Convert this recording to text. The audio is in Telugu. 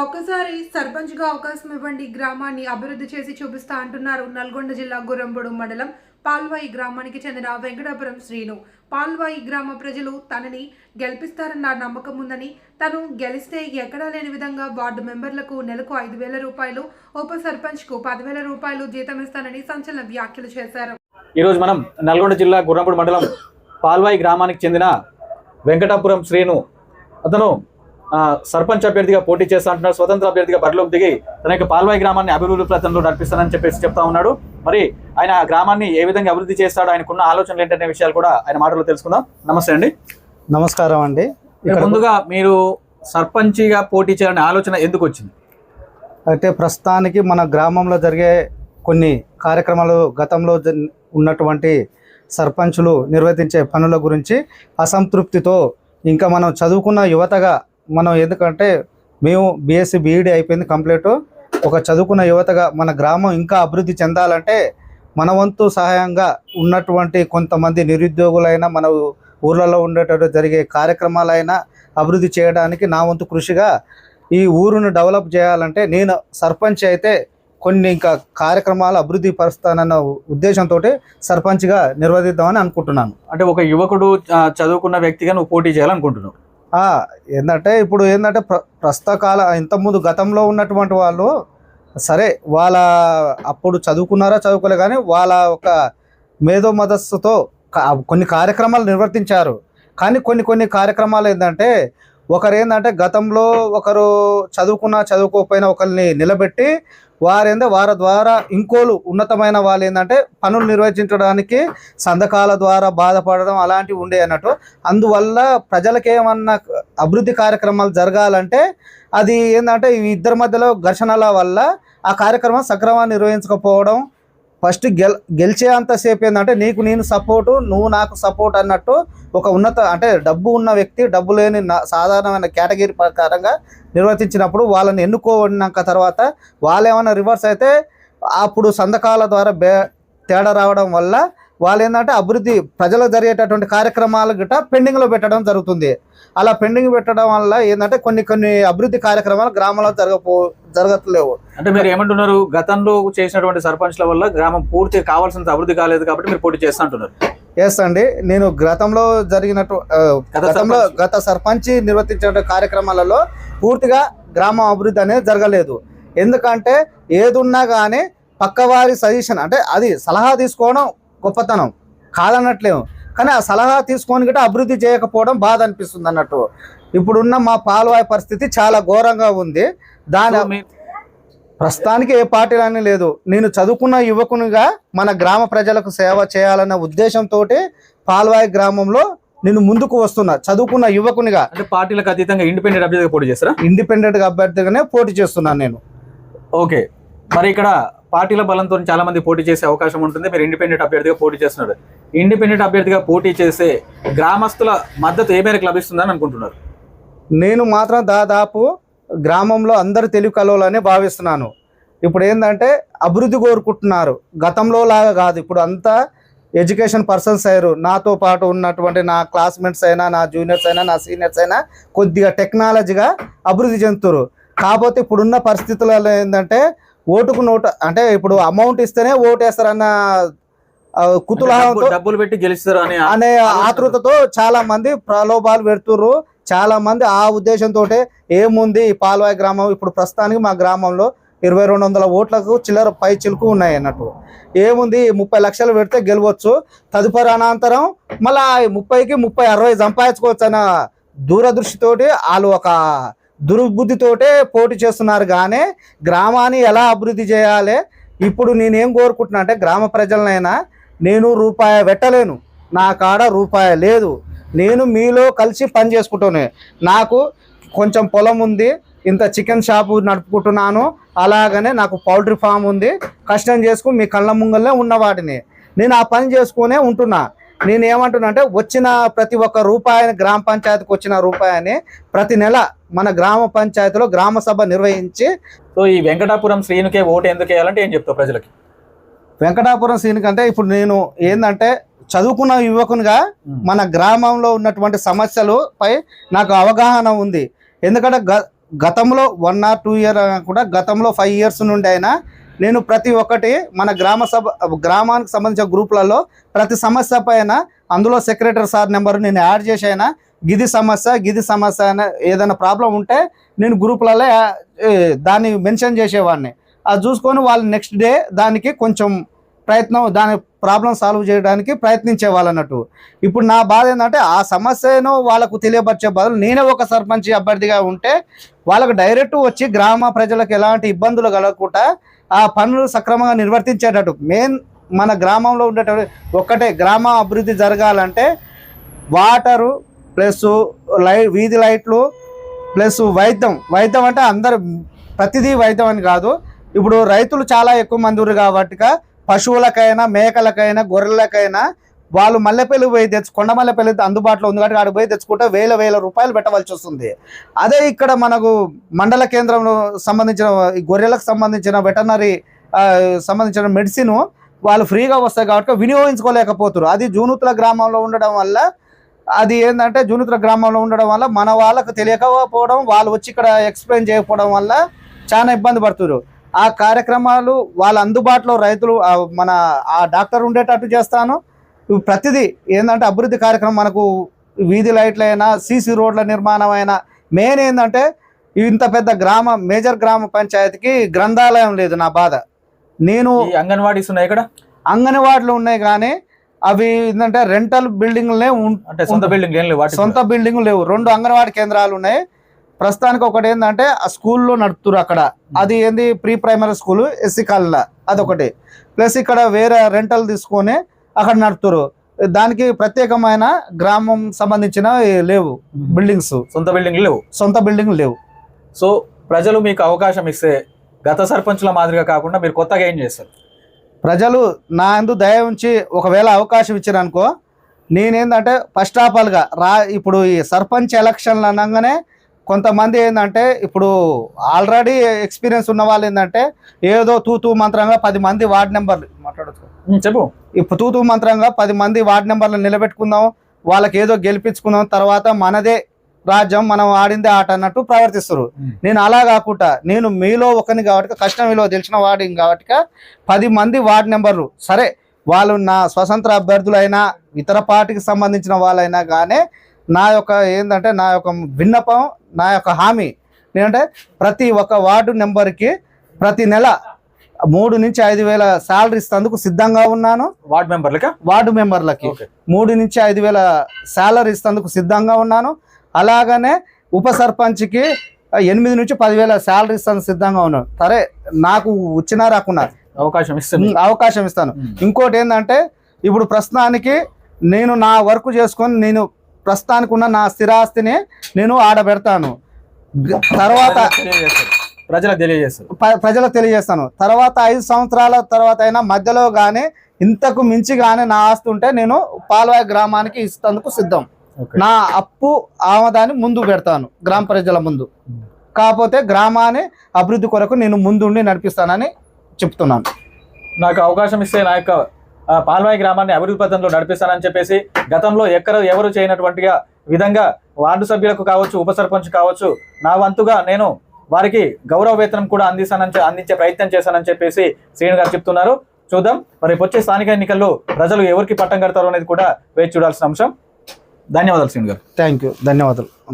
ఒక్కసారి సర్పంచ్గా అవకాశం ఇవ్వండి గ్రామాన్ని అభివృద్ధి చేసి చూపిస్తా అంటున్నారు నల్గొండ జిల్లా గురంబుడు మండలం పాల్వాయి గ్రామానికి చెందిన వెంకటాపురం శ్రీను. పాల్వాయి గ్రామ ప్రజలు తనని గెలిపిస్తారన్న నమ్మకం ఉందని తను గెలిస్తే ఎక్కడా లేని విధంగా వార్డు మెంబర్లకు నెలకు ఐదు వేల రూపాయలు ఉప సర్పంచ్కు పదివేల రూపాయలు జీతం ఇస్తానని సంచలన వ్యాఖ్యలు చేశారు. ఈరోజు మనం నల్గొండ జిల్లా గుర్రంపూడి మండలం పాల్వాయి గ్రామానికి చెందిన వెంకటాపురం శ్రీను. అతను సర్పంచ్ అభ్యర్థిగా పోటీ చేస్తా అంటున్నాడు స్వతంత్ర అభ్యర్థిగా బరిలోకి దిగి తన యొక్క పాల్వాయి గ్రామాన్ని అభివృద్ధి ప్రయత్నంలో నడిపిస్తానని చెప్పేసి చెప్తా ఉన్నాడు. మరి ఆయన ఆ గ్రామాన్ని ఏ విధంగా అభివృద్ధి చేస్తాడో? ఆయనకున్న ఆలోచనలు ఏంటనే విషయాలు కూడా ఆయన మాటలో తెలుసుకుందాం. నమస్తే అండి. నమస్కారం అండి. ముందుగా మీరు సర్పంచిగా పోటీ చేయాలనే ఆలోచన ఎందుకు వచ్చింది? అయితే ప్రస్తుతానికి మన గ్రామంలో జరిగే కొన్ని కార్యక్రమాలు గతంలో ఉన్నటువంటి సర్పంచులు నిర్వర్తించే పనుల గురించి అసంతృప్తితో ఇంకా మనం చదువుకున్న యువతగా మనం ఎందుకంటే మేము బీఎస్సీ బీఈడి అయిపోయింది కంప్లీట్ ఒక చదువుకున్న యువతగా మన గ్రామం ఇంకా అభివృద్ధి చెందాలంటే మన వంతు సహాయంగా ఉన్నటువంటి కొంతమంది నిరుద్యోగులైన మన ఊర్లలో ఉండేటట్టు జరిగే కార్యక్రమాలైనా అభివృద్ధి చేయడానికి నా వంతు కృషిగా ఈ ఊరును డెవలప్ చేయాలంటే నేను సర్పంచ్ అయితే కొన్ని ఇంకా కార్యక్రమాలు అభివృద్ధి పరుస్తానన్న ఉద్దేశంతో సర్పంచ్గా నిర్వహిద్దామని అనుకుంటున్నాను. అంటే ఒక యువకుడు చదువుకున్న వ్యక్తిగా నువ్వు పోటీ చేయాలనుకుంటున్నావు? ఏంటంటే ఇప్పుడు ఏంటంటే ప్ర ప్రస్తుత కాల ఇంతకుముందు గతంలో ఉన్నటువంటి వాళ్ళు సరే వాళ్ళ అప్పుడు చదువుకున్నారా చదువుకోలే కానీ వాళ్ళ ఒక మేధో మదస్సుతో కొన్ని కార్యక్రమాలు నిర్వర్తించారు. కానీ కొన్ని కొన్ని కార్యక్రమాలు ఏంటంటే ఒకరు ఏంటంటే గతంలో ఒకరు చదువుకున్నా చదువుకోకపోయినా ఒకరిని నిలబెట్టి వారేందో వారి ద్వారా ఇంకోలు ఉన్నతమైన వాళ్ళు ఏంటంటే పనులు నిర్వహించడానికి సంతకాల ద్వారా బాధపడడం అలాంటివి ఉండే అన్నట్టు. అందువల్ల ప్రజలకు ఏమన్నా అభివృద్ధి కార్యక్రమాలు జరగాలంటే అది ఏంటంటే ఈ ఇద్దరి మధ్యలో ఘర్షణల వల్ల ఆ కార్యక్రమం సక్రమంగా నిర్వహించకపోవడం ఫస్ట్ గెల్ గెలిచే అంతసేపు ఏంటంటే నీకు నేను సపోర్టు నువ్వు నాకు సపోర్ట్ అన్నట్టు ఒక ఉన్నత అంటే డబ్బు ఉన్న వ్యక్తి డబ్బు లేని నా- సాధారణమైన కేటగిరీ ప్రకారంగా నిర్వర్తించినప్పుడు వాళ్ళని ఎన్నుకోన్నాక తర్వాత వాళ్ళు ఏమైనా రివర్స్ అయితే అప్పుడు సంతకాల ద్వారా బే తేడా రావడం వల్ల వాళ్ళు ఏంటంటే అభివృద్ధి ప్రజలకు జరిగేటటువంటి కార్యక్రమాలు గిట్ట పెండింగ్లో పెట్టడం జరుగుతుంది. అలా పెండింగ్ పెట్టడం వల్ల ఏంటంటే కొన్ని కొన్ని అభివృద్ధి కార్యక్రమాలు గ్రామంలో జరగపో జరగట్లేవు. అంటే మీరు ఏమంటున్నారు? గతంలో చేసినటువంటి సర్పంచ్ల వల్ల గ్రామం పూర్తి కావాల్సినంత అభివృద్ధి కాలేదు కాబట్టి మీరు పోటీ చేస్తా అంటున్నారు. ఎస్ అండి. నేను గతంలో జరిగినట్టు గతంలో. గత సర్పంచ్ నిర్వర్తించిన కార్యక్రమాలలో పూర్తిగా గ్రామ అభివృద్ధి అనేది జరగలేదు. ఎందుకంటే ఏదున్నా కానీ పక్కవారి సజెషన్ అంటే అది సలహా తీసుకోవడం గొప్పతనం. కాదన్నట్లేము కానీ ఆ సలహా తీసుకొని గిట్ట అభివృద్ధి చేయకపోవడం బాధ అనిపిస్తుంది అన్నట్టు. ఇప్పుడున్న మా పాల్వాయి పరిస్థితి చాలా ఘోరంగా ఉంది. దాని ప్రస్తుతానికి ఏ పార్టీలని లేదు. నేను చదువుకున్న యువకునిగా మన గ్రామ ప్రజలకు సేవ చేయాలన్న ఉద్దేశంతో పాల్వాయి గ్రామంలో నేను ముందుకు వస్తున్నా. చదువుకున్న యువకునిగా అంటే పార్టీలకు అతీతంగా ఇండిపెండెంట్ అభ్యర్థిగా పోటీ చేస్తారా? ఇండిపెండెంట్ అభ్యర్థిగానే పోటీ చేస్తున్నాను నేను. ఓకే. మరి ఇక్కడ పార్టీల బలంతో చాలా మంది పోటీ చేసే అవకాశం ఉంటుంది. మీరు ఇండిపెండెంట్ అభ్యర్థిగా పోటీ చేస్తున్నారు. ఇండిపెండెంట్ అభ్యర్థిగా పోటీ చేసే గ్రామస్తుల మద్దతు ఏ మేరకు లభిస్తుందని అనుకుంటున్నారు? నేను మాత్రం దాదాపు గ్రామంలో అందరు తెలుగు కలవాలని భావిస్తున్నాను. ఇప్పుడు ఏంటంటే అభివృద్ధి కోరుకుంటున్నారు. గతంలో లాగా కాదు. ఇప్పుడు అంతా ఎడ్యుకేషన్ పర్సన్స్ అయ్యారు. నాతో పాటు ఉన్నటువంటి నా క్లాస్మేట్స్ అయినా నా జూనియర్స్ అయినా నా సీనియర్స్ అయినా కొద్దిగా టెక్నాలజీగా అభివృద్ధి చెందుతారు కాకపోతే ఇప్పుడున్న పరిస్థితులలో ఏంటంటే ఓటుకు నోటు అంటే ఇప్పుడు అమౌంట్ ఇస్తేనే ఓటు వేస్తారన్న కుతూహలంతో డబ్బు- డబ్బులు పెట్టి గెలుస్తారు అని అనే ఆతృతతో చాలా మంది ప్రలోభాలు పెడుతుర్రు. చాలా మంది ఆ ఉద్దేశంతో ఏముంది ఈ పాల్వాయి గ్రామం? ఇప్పుడు ప్రస్తుతానికి మా గ్రామంలో ఇరవై రెండు వందల ఓట్లకు చిల్లర పై చిలుకు ఉన్నాయి అన్నట్టు. ఏముంది? ముప్పై లక్షలు పెడితే గెలవచ్చు. తదుపరి అనంతరం మళ్ళా ముప్పైకి ముప్పై అరవై సంపాదించుకోవచ్చు అన్న దూరదృష్టితోటి వాళ్ళు ఒక దుర్బుద్ధితోటే పోటీ చేస్తున్నారు. కానీ గ్రామాన్ని ఎలా అభివృద్ధి చేయాలి? ఇప్పుడు నేనేం కోరుకుంటున్నా అంటే గ్రామ ప్రజలనైనా నేను రూపాయి పెట్టలేను నా కాడ రూపాయి లేదు. నేను మీలో కలిసి పని చేసుకుంటాను. నాకు కొంచెం పొలం ఉంది. ఇంత చికెన్ షాపు నడుపుకుంటున్నాను. అలాగనే నాకు పౌల్ట్రీ ఫామ్ ఉంది. కష్టం చేసుకుని మీ కళ్ళ ముంగల్లే ఉన్న వాటిని. నేను ఆ పని చేసుకునే ఉంటున్నా. నేను ఏమంటున్నా అంటే వచ్చిన ప్రతి ఒక్క రూపాయిని గ్రామ పంచాయతీకి వచ్చిన రూపాయిని ప్రతి నెల మన గ్రామ పంచాయతీలో గ్రామ సభ నిర్వహించి సో ఈ వెంకటాపురం శ్రీనుకే ఓటు ఎందుకు వేయాలంటే ఏం చెప్తావు ప్రజలకి? వెంకటాపురం సీన్ కంటే ఇప్పుడు నేను ఏంటంటే చదువుకున్న యువకునిగా మన గ్రామంలో ఉన్నటువంటి సమస్యలు పై నాకు అవగాహన ఉంది. ఎందుకంటే గ గతంలో వన్ ఆర్ టూ ఇయర్ కూడా గతంలో ఫైవ్ ఇయర్స్ నుండి అయినా నేను ప్రతి ఒక్కటి మన గ్రామ సభ గ్రామానికి సంబంధించిన గ్రూపులలో ప్రతి సమస్య పైన అందులో సెక్రటరీ సార్ నెంబర్ నేను యాడ్ చేసి అయినా గిది సమస్య గిది సమస్య అయినా ఏదైనా ప్రాబ్లం ఉంటే నేను గ్రూపులలో దాన్ని మెన్షన్ చేసేవాడిని. అది చూసుకొని వాళ్ళు నెక్స్ట్ డే దానికి కొంచెం ప్రయత్నం దాని ప్రాబ్లం సాల్వ్ చేయడానికి ప్రయత్నించే వాళ్ళు అన్నట్టు ఇప్పుడు నా బాధ ఏంటంటే ఆ సమస్యను వాళ్ళకు తెలియపరిచే బదులు నేనే ఒక సర్పంచ్ అభ్యర్థిగా ఉంటే వాళ్ళకు డైరెక్ట్ వచ్చి గ్రామ ప్రజలకు ఎలాంటి ఇబ్బందులు కలగకుండా ఆ పనులు సక్రమంగా నిర్వర్తించేటట్టు. మెయిన్ మన గ్రామంలో ఉండేటప్పుడు ఒక్కటే గ్రామ అభివృద్ధి జరగాలంటే వాటరు ప్లస్ లై వీధి లైట్లు ప్లస్ వైద్యం. వైద్యం అంటే అందరు ప్రతిదీ వైద్యం అని కాదు. ఇప్పుడు రైతులు చాలా ఎక్కువ మంది ఉన్నారు కాబట్టి పశువులకైనా మేకలకైనా గొర్రెలకైనా వాళ్ళు మల్లెపల్లి పోయి తెచ్చు కొండ మల్లెపల్లి అందుబాటులో ఉంది కాబట్టి అక్కడ పోయి తెచ్చుకుంటే వేల వేల రూపాయలు పెట్టవలసి వస్తుంది. అదే ఇక్కడ మనకు మండల కేంద్రంలో సంబంధించిన ఈ గొర్రెలకు సంబంధించిన వెటనరీ సంబంధించిన మెడిసిన్ వాళ్ళు ఫ్రీగా వస్తాయి కాబట్టి వినియోగించుకోలేకపోతారు. అది జూనుతుల గ్రామంలో ఉండడం వల్ల అది ఏంటంటే జూనుతుల గ్రామంలో ఉండడం వల్ల మన వాళ్ళకు తెలియకపోవడం వాళ్ళు వచ్చి ఇక్కడ ఎక్స్ప్లెయిన్ చేయకపోవడం వల్ల చాలా ఇబ్బంది పడుతున్నారు ఆ కార్యక్రమాలు వాళ్ళ అందుబాటులో రైతులు మన ఆ డాక్టర్ ఉండేటట్టు చేస్తాను. ప్రతిదీ ఏంటంటే అభివృద్ధి కార్యక్రమం మనకు వీధి లైట్లైనా సీసీ రోడ్ల నిర్మాణం అయినా మెయిన్ ఏంటంటే ఇంత పెద్ద గ్రామ మేజర్ గ్రామ పంచాయతీకి గ్రంథాలయం లేదు నా బాధ. నేను అంగన్వాడీస్ ఉన్నాయి ఇక్కడ? అంగన్వాడీలు ఉన్నాయి కానీ అవి ఏంటంటే రెంటల్ బిల్డింగ్లనే సొంత బిల్డింగ్ లేవు సొంత బిల్డింగ్ లేవు. రెండు అంగన్వాడీ కేంద్రాలు ఉన్నాయి. ప్రస్తుతానికి ఒకటి ఏంటంటే ఆ స్కూల్లో నడుపుతురు అక్కడ. అది ఏంది? ప్రీ ప్రైమరీ స్కూల్ ఎస్సీ కాలనీలో అదొకటి. ప్లస్ ఇక్కడ వేరే రెంటల్ తీసుకొని అక్కడ నడుపుతురు దానికి ప్రత్యేకమైన గ్రామం సంబంధించిన లేవు బిల్డింగ్స్. సొంత బిల్డింగ్ లేవు? సొంత బిల్డింగ్ లేవు. సో ప్రజలు మీకు అవకాశం ఇస్తే గత సర్పంచుల మాదిరిగా కాకుండా మీరు కొత్తగా ఏం చేస్తారు? ప్రజలు నా అందు దయ ఉంచి ఒకవేళ అవకాశం ఇచ్చారనుకో నేనేందంటే ఫస్ట్ ఆఫ్ ఆల్గా రా ఇప్పుడు ఈ సర్పంచ్ ఎలక్షన్లు అనగానే కొంతమంది ఏంటంటే ఇప్పుడు ఆల్రెడీ ఎక్స్పీరియన్స్ ఉన్న వాళ్ళు ఏంటంటే ఏదో తూతూ మంత్రంగా పది మంది వార్డ్ నెంబర్లు మాట్లాడచ్చు. చెప్పు. ఇప్పుడు తూతూ మంత్రంగా పది మంది వార్డ్ నెంబర్లు నిలబెట్టుకుందాం వాళ్ళకి ఏదో గెలిపించుకుందాం తర్వాత మనదే రాజ్యం మనం ఆడిందే ఆట అన్నట్టు ప్రవర్తిస్తారు. నేను అలా కాకుండా నేను మీలో ఒకని కాబట్టి కష్టం విలువ తెలిసిన వాడిని కాబట్టి పది మంది వార్డ్ నెంబర్లు సరే వాళ్ళు నా స్వతంత్ర అభ్యర్థులైనా ఇతర పార్టీకి సంబంధించిన వాళ్ళైనా కానీ నా యొక్క ఏంటంటే నా యొక్క విన్నపం నా యొక్క హామీ. ఏంటంటే ప్రతి ఒక్క వార్డు నెంబర్కి ప్రతి నెల మూడు నుంచి ఐదు వేల శాలరీ ఇస్తందుకు సిద్ధంగా ఉన్నాను. వార్డ్ మెంబర్లకా? వార్డు మెంబర్లకి మూడు నుంచి ఐదు వేల శాలరీ ఇస్తందుకు సిద్ధంగా ఉన్నాను. అలాగనే ఉప సర్పంచ్కి ఎనిమిది నుంచి పదివేల శాలరీ ఇస్తాను సిద్ధంగా ఉన్నాను. సరే నాకు వచ్చినా రాకున్నా అవకాశం ఇస్తుంది. ఉమ్, అవకాశం ఇస్తాను. ఇంకోటి ఏంటంటే ఇప్పుడు ప్రస్తుతానికి నేను నా వర్క్ చేసుకొని నేను ప్రస్తుతానికి ఉన్న నా స్థిరాస్తిని నేను ఆడబెడతాను తర్వాత ప్రజలకు తెలియజేస్తారు. ప్రజలకు తెలియజేస్తాను తర్వాత ఐదు సంవత్సరాల తర్వాత అయినా మధ్యలో కానీ ఇంతకు మించి కానీ నా ఆస్తి ఉంటే నేను పాల్వాయి గ్రామానికి ఇస్తందుకు సిద్ధం. నా అప్పు ఆమదాన్ని ముందు పెడతాను గ్రామ ప్రజల ముందు. కాకపోతే గ్రామాన్ని అభివృద్ధి కొరకు నేను ముందుండి నడిపిస్తానని చెప్తున్నాను నాకు అవకాశం ఇస్తే నా యొక్క పాల్వాయి గ్రామాన్ని అభివృద్ధి పథంలో నడిపిస్తానని చెప్పేసి గతంలో ఎక్కడ ఎవరు చేయనటువంటిగా విధంగా వార్డు సభ్యులకు కావచ్చు ఉప సర్పంచ్ కావచ్చు నా వంతుగా నేను వారికి గౌరవ వేతనం కూడా అందిస్తానని అందించే ప్రయత్నం చేశానని చెప్పేసి శ్రీను గారు చెప్తున్నారు. చూద్దాం. మరి రేపు వచ్చే స్థానిక ఎన్నికల్లో ప్రజలు ఎవరికి పట్టం కడతారు అనేది కూడా వేచి చూడాల్సిన అంశం. ధన్యవాదాలు శ్రీను గారు. థ్యాంక్ యూ ధన్యవాదాలు.